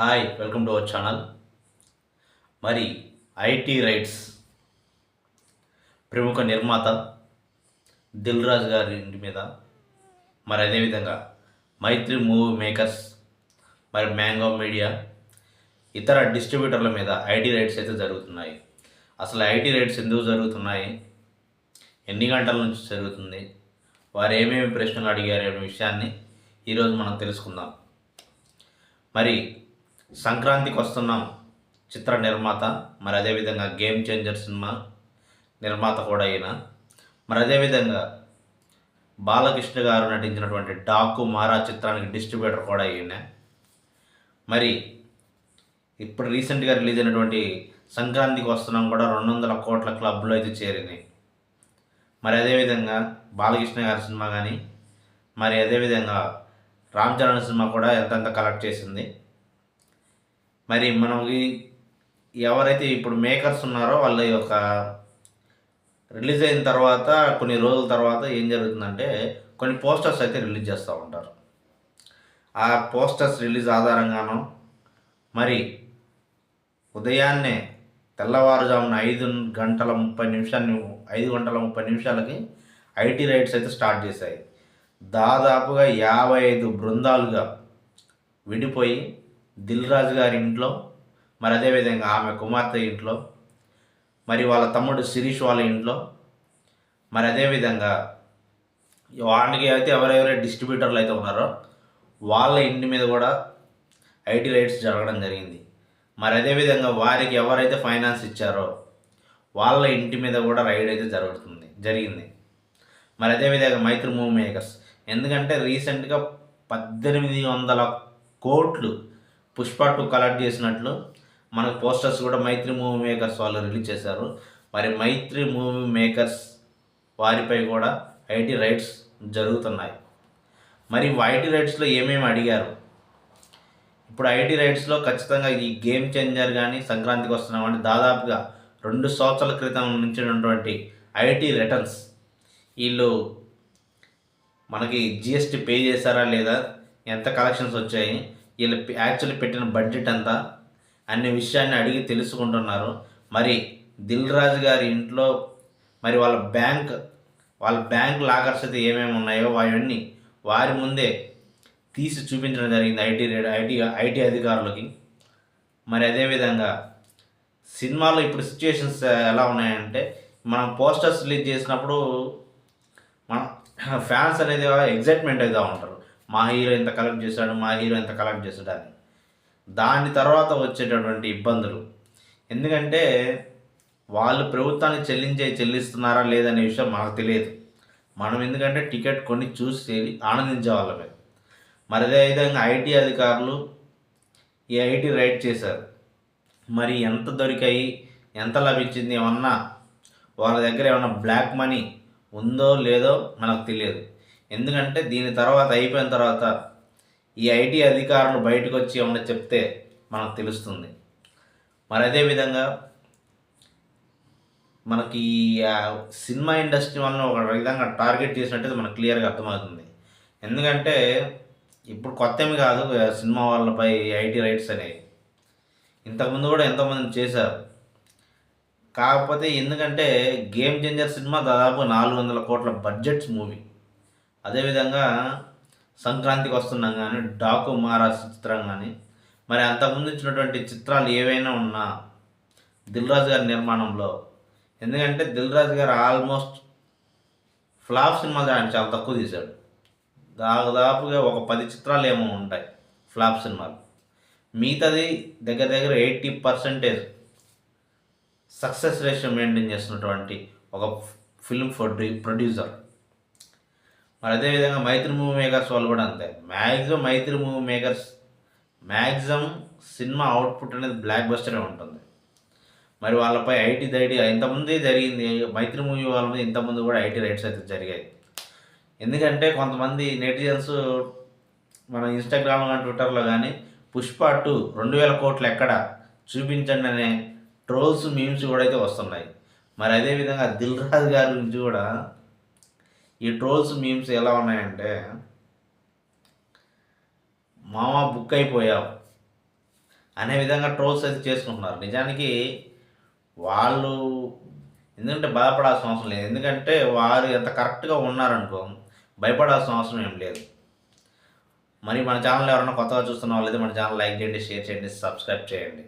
Hi welcome to our channel. మరి IT raids ప్రముఖ నిర్మాత దిల్ రాజు గారి ఇంటి మీద మరి అదేవిధంగా మైత్రి మూవీ మేకర్స్ మరి మ్యాంగో మీడియా ఇతర డిస్ట్రిబ్యూటర్ల మీద ఐటీ రైట్స్ అయితే జరుగుతున్నాయి. అసలు ఐటీ రైట్స్ ఎందుకు జరుగుతున్నాయి? ఎన్ని గంటల నుంచి జరుగుతుంది? వారు ఏమేమి ప్రశ్నలు అడిగారు అనే విషయాన్ని ఈరోజు మనం తెలుసుకుందాం. మరి సంక్రాంతికి వస్తున్నాం. చిత్ర నిర్మాత మరి అదేవిధంగా గేమ్ చేంజర్ సినిమా నిర్మాత కూడా అయిన మరి అదేవిధంగా బాలకృష్ణ గారు నటించినటువంటి డాకు మారా చిత్రానికి డిస్ట్రిబ్యూటర్ కూడా ఈయన. మరి ఇప్పుడు రీసెంట్గా రిలీజ్ అయినటువంటి సంక్రాంతికి వస్తున్నాం కూడా రెండు వందల కోట్ల క్లబ్లో అయితే చేరినాయి మరి అదేవిధంగా బాలకృష్ణ గారి సినిమా కానీ మరి అదేవిధంగా రామ్ చరణ్ సినిమా కూడా ఎంతెంత కలెక్ట్ చేసింది. మరి మనకి ఎవరైతే ఇప్పుడు మేకర్స్ ఉన్నారో వాళ్ళ యొక్క రిలీజ్ అయిన తర్వాత కొన్ని రోజుల తర్వాత ఏం జరుగుతుందంటే కొన్ని పోస్టర్స్ అయితే రిలీజ్ చేస్తూ ఉంటారు. ఆ పోస్టర్స్ రిలీజ్ ఆధారంగాను మరి ఉదయాన్నే తెల్లవారుజామున ఐదు గంటల ముప్పై నిమిషాన్ని ఐదు గంటల ముప్పై నిమిషాలకి ఐటీ రైడ్స్ అయితే స్టార్ట్ చేశాయి. దాదాపుగా యాభై ఐదు బృందాలుగా విడిపోయి దిల్ రాజు గారి ఇంట్లో మరి అదేవిధంగా ఆమె కుమార్తె ఇంట్లో మరి వాళ్ళ తమ్ముడు శిరీష్ వాళ్ళ ఇంట్లో మరి అదేవిధంగా వాళ్ళకి అయితే ఎవరెవరైతే డిస్ట్రిబ్యూటర్లు అయితే ఉన్నారో వాళ్ళ ఇంటి మీద కూడా ఐటీ రైట్స్ జరగడం జరిగింది. మరి అదేవిధంగా వారికి ఎవరైతే ఫైనాన్స్ ఇచ్చారో వాళ్ళ ఇంటి మీద కూడా రైడ్ అయితే జరుగుతుంది జరిగింది. మరి అదేవిధంగా మైత్రి మూవీ మేకర్స్ ఎందుకంటే రీసెంట్గా పద్దెనిమిది వందల కోట్లు పుష్ప టూ కలెక్ట్ చేసినట్లు మనకు పోస్టర్స్ కూడా మైత్రి మూవీ మేకర్స్ వాళ్ళు రిలీజ్ చేశారు. మరి మైత్రి మూవీ మేకర్స్ వారిపై కూడా ఐటీ రైట్స్ జరుగుతున్నాయి. మరి ఐటీ రైట్స్లో ఏమేమి అడిగారు? ఇప్పుడు ఐటీ రైట్స్లో ఖచ్చితంగా ఈ గేమ్ చేంజర్ కానీ సంక్రాంతికి వస్తున్నామంటే దాదాపుగా రెండు సంవత్సరాల క్రితం నుంచి ఉన్నటువంటి ఐటీ రిటర్న్స్ వీళ్ళు మనకి జిఎస్టీ పే చేశారా లేదా? ఎంత కలెక్షన్స్ వచ్చాయి? వీళ్ళు యాక్చువల్లీ పెట్టిన బడ్జెట్ ఎంత అనే విషయాన్ని అడిగి తెలుసుకుంటున్నారు. మరి దిల్ రాజు గారి ఇంట్లో మరి వాళ్ళ బ్యాంక్ వాళ్ళ బ్యాంక్ లాకర్స్ అయితే ఏమేమి ఉన్నాయో అవన్నీ వారి ముందే తీసి చూపించడం జరిగింది ఐటీ ఐటీ ఐటీ అధికారులకి. మరి అదేవిధంగా సినిమాలో ఇప్పుడు సిచ్యుయేషన్స్ ఎలా ఉన్నాయంటే మనం పోస్టర్స్ రిలీజ్ చేసినప్పుడు మన ఫ్యాన్స్ అనేది ఎగ్జైట్మెంట్ అవుతూ ఉంటారు. మా హీరో ఇంత కలెక్ట్ చేశాడు మా హీరో ఇంత కలెక్ట్ చేశాడు అని. దాని తర్వాత వచ్చేటటువంటి ఇబ్బందులు. ఎందుకంటే వాళ్ళు ప్రభుత్వానికి చెల్లించే చెల్లిస్తున్నారా లేదనే విషయం మనకు తెలియదు. మనం ఎందుకంటే టికెట్ కొని చూసి ఆనందించే వాళ్ళమే. మరి అదేవిధంగా ఐటీ అధికారులు ఈ ఐటీ రైడ్ చేశారు. మరి ఎంత దొరికాయి ఎంత లభించింది ఏమన్నా వాళ్ళ దగ్గర ఏమన్నా బ్లాక్ మనీ ఉందో లేదో మనకు తెలియదు. ఎందుకంటే దీని తర్వాత అయిపోయిన తర్వాత ఈ ఐటీ అధికారులు బయటకు వచ్చి ఏమన్నా చెప్తే మనకు తెలుస్తుంది. మరి అదేవిధంగా మనకి ఈ సినిమా ఇండస్ట్రీ వల్ల ఒక విధంగా టార్గెట్ చేసినట్టు మనకు క్లియర్గా అర్థమవుతుంది. ఎందుకంటే ఇప్పుడు కొత్త ఏమి కాదు సినిమా వాళ్ళపై ఐటీ రైట్స్ అనేవి. ఇంతకుముందు కూడా ఎంతోమంది చేశారు. కాకపోతే ఎందుకంటే గేమ్ చేంజర్ సినిమా దాదాపు నాలుగు వందల కోట్ల బడ్జెట్స్ మూవీ. అదేవిధంగా సంక్రాంతికి వస్తున్నాం కానీ డాకు మహారాజ్ చిత్రం కానీ మరి అంతకుముందు ఇచ్చినటువంటి చిత్రాలు ఏవైనా ఉన్నా దిల్రాజు గారి నిర్మాణంలో. ఎందుకంటే దిల్రాజు గారు ఆల్మోస్ట్ ఫ్లాప్ సినిమాలు ఆయన చాలా తక్కువ తీశాడు. దాదాపుగా ఒక పది చిత్రాలు ఏమో ఉంటాయి ఫ్లాప్ సినిమాలు. మిగతాది దగ్గర దగ్గర eighty percentage success ratio maintain చేస్తున్నటువంటి ఒక ఫిల్మ్ ప్రొడ్యూసర్. మరి అదేవిధంగా మైత్రి మూవీ మేకర్స్ వాళ్ళు కూడా అంతే. Maximum Mythri movie makers maximum cinema output అనేది బ్లాక్ బస్టరే ఉంటుంది. మరి వాళ్ళపై ఐటీ దైటీ ఇంతమంది జరిగింది మైత్రి మూవీ వాళ్ళ మీద ఇంతకుముందు కూడా ఐటీ రైట్స్ అయితే జరిగాయి. ఎందుకంటే కొంతమంది నెటిజన్స్ మన ఇన్స్టాగ్రామ్ కానీ ట్విట్టర్లో కానీ పుష్ప టూ రెండు వేల కోట్లు ఎక్కడ చూపించండి అనే ట్రోల్స్ మీమ్స్ కూడా అయితే వస్తున్నాయి. మరి అదేవిధంగా దిల్ రాజు గారి గురించి కూడా ఈ ట్రోల్స్ మీమ్స్ ఎలా ఉన్నాయంటే మామ బుక్ అయిపోయావు అనే విధంగా ట్రోల్స్ అయితే చేసుకుంటున్నారు. నిజానికి వాళ్ళు ఎందుకంటే బాధపడాల్సిన అవసరం లేదు. ఎందుకంటే వారు ఎంత కరెక్ట్గా ఉన్నారనుకో భయపడాల్సిన అవసరం ఏం లేదు. మరి మన ఛానల్ ఎవరైనా కొత్తగా చూస్తున్న వాళ్ళైతే మన ఛానల్ లైక్ చేయండి షేర్ చేయండి సబ్స్క్రైబ్ చేయండి.